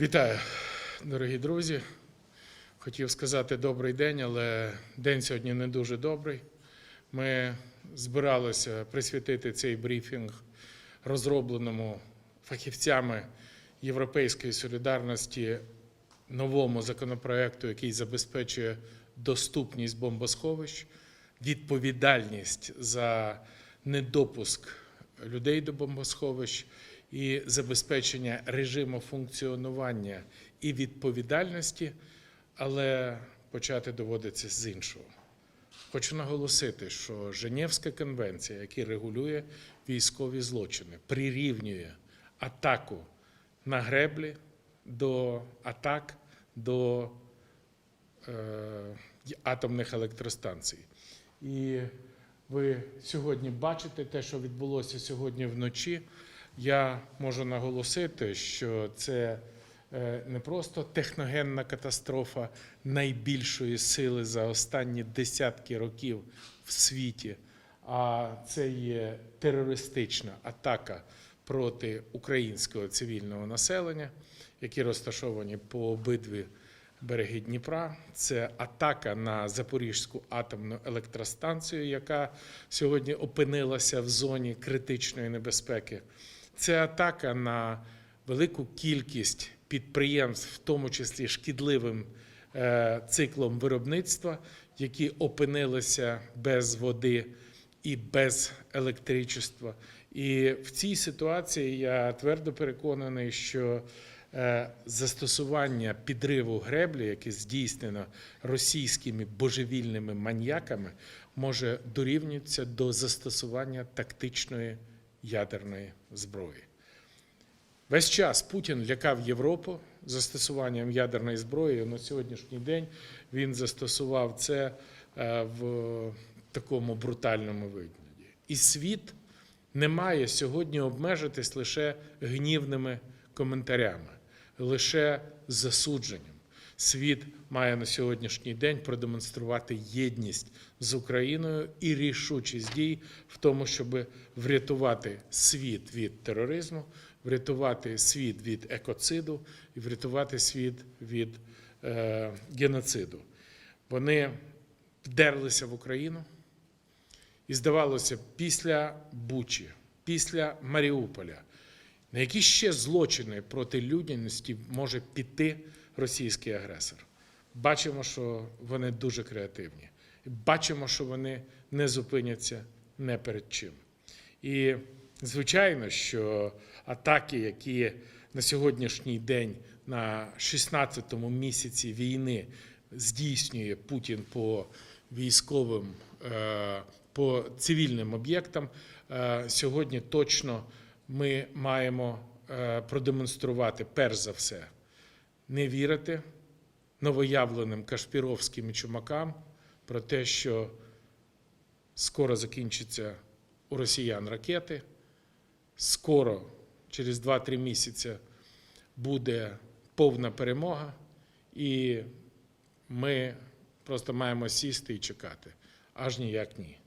Вітаю, дорогі друзі. Хотів сказати добрий день, але день сьогодні не дуже добрий. Ми збиралися присвятити цей брифінг розробленому фахівцями Європейської солідарності новому законопроекту, який забезпечує доступність бомбосховищ, відповідальність за недопуск людей до бомбосховищ і забезпечення режиму функціонування і відповідальності, але почати доводиться з іншого. Хочу наголосити, що Женевська конвенція, яка регулює військові злочини, прирівнює атаку на греблі до атак до е, атомних електростанцій. І ви сьогодні бачите те, що відбулося сьогодні вночі. Я можу наголосити, що це е, не просто техногенна катастрофа найбільшої сили за останні десятки років в світі, а це є терористична атака проти українського цивільного населення, які розташовані по обидві береги Дніпра. Це атака на Запорізьку атомну електростанцію, яка сьогодні опинилася в зоні критичної небезпеки. Це атака на велику кількість підприємств, в тому числі шкідливим е, циклом виробництва, які опинилися без води і без електричества. І в цій ситуації я твердо переконаний, що е, застосування підриву греблі, яке здійснено російськими божевільними маньяками, може дорівнюватися до застосування тактичної ядерної зброї. Весь час Путін лякав Європу застосуванням ядерної зброї. На сьогоднішній день він застосував це е, в такому брутальному вигляді. І світ не має сьогодні обмежитись лише гнівними коментарями, лише засудженням. Світ має на сьогоднішній день продемонструвати єдність з Україною і рішучість дій в тому, щоб врятувати світ від тероризму, врятувати світ від екоциду і врятувати світ від е, геноциду. Вони вдерлися в Україну. І здавалося, після Бучі, після Маріуполя, на які ще злочини проти людяності може піти російський агресор. Бачимо, що вони дуже креативні. Бачимо, що вони не зупиняться не перед чим. І звичайно, що атаки, які на сьогоднішній день, на 16-му місяці війни, здійснює Путін по військовим, е, по цивільним об'єктам, е, сьогодні точно ми маємо е, продемонструвати перш за все не вірити новоявленим кашпіровським і чумакам про те, що скоро закінчаться у росіян ракети, скоро, через 2-3 місяці, буде повна перемога, і ми просто маємо сісти і чекати. Аж ніяк ні.